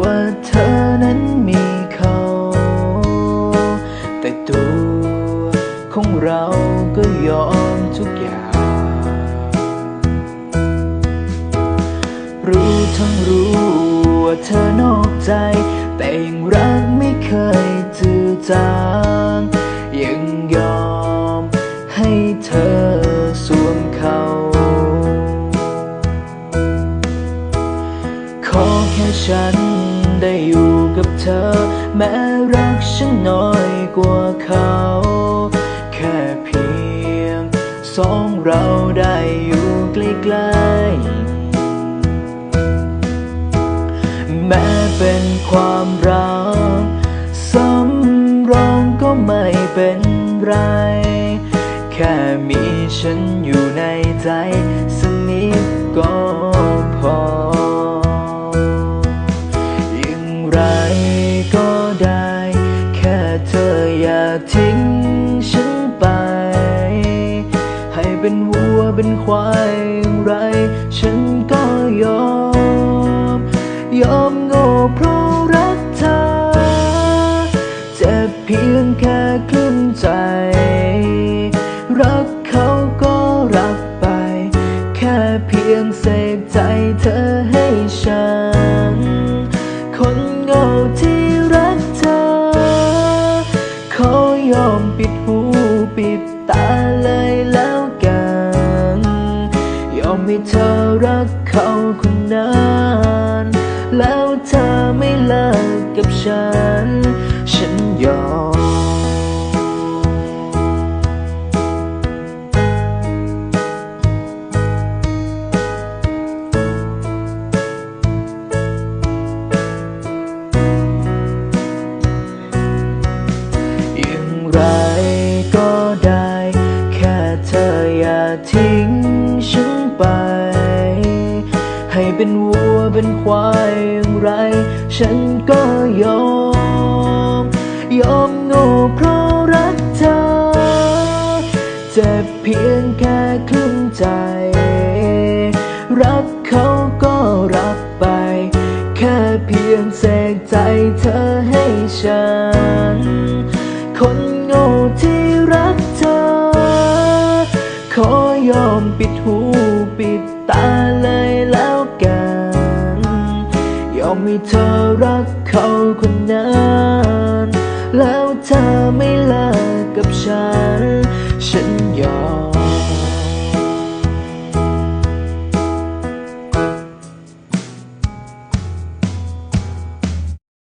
ว่าเธอนั้นมีเขา แต่ตัวของเราก็ยอมทุกอย่าง รู้ทั้งรู้ว่าเธอนอกใจ แต่ยังรักไม่เคยจืดจาง กับเธอ แม้รักฉันน้อยกว่าเขา แค่เพียงสองเราได้อยู่ใกล้ๆแม้เป็นความรักสำรองก็ไม่เป็นไร แค่มีฉันอยู่ในใจ เป็นวัวเป็นควายอย่างไร ฉันก็ยอม ยอมโง่เพราะรักเธอเจ็บเพียงแค่ครึ่นใจ มให้เธอรักเขาคนนั้นแล้วเธอไม่เลิกกับฉัน ฉันยอม เป็นวัวเป็นควายอย่างไร ฉันก็ยอม ยอมโง่เพราะรักเธอ เจ็บเพียงแค่ครึ่งใจ รักเขาก็รักไป แค่เพียงเสกใจเธอให้ฉัน คนโง่ที่รักเธอ ขอยอมปิดหูปิดตาเลย ต้องมีเธอรักเขาคนนั้นแล้วเธอไม่เลิกกับฉัน ฉันยอม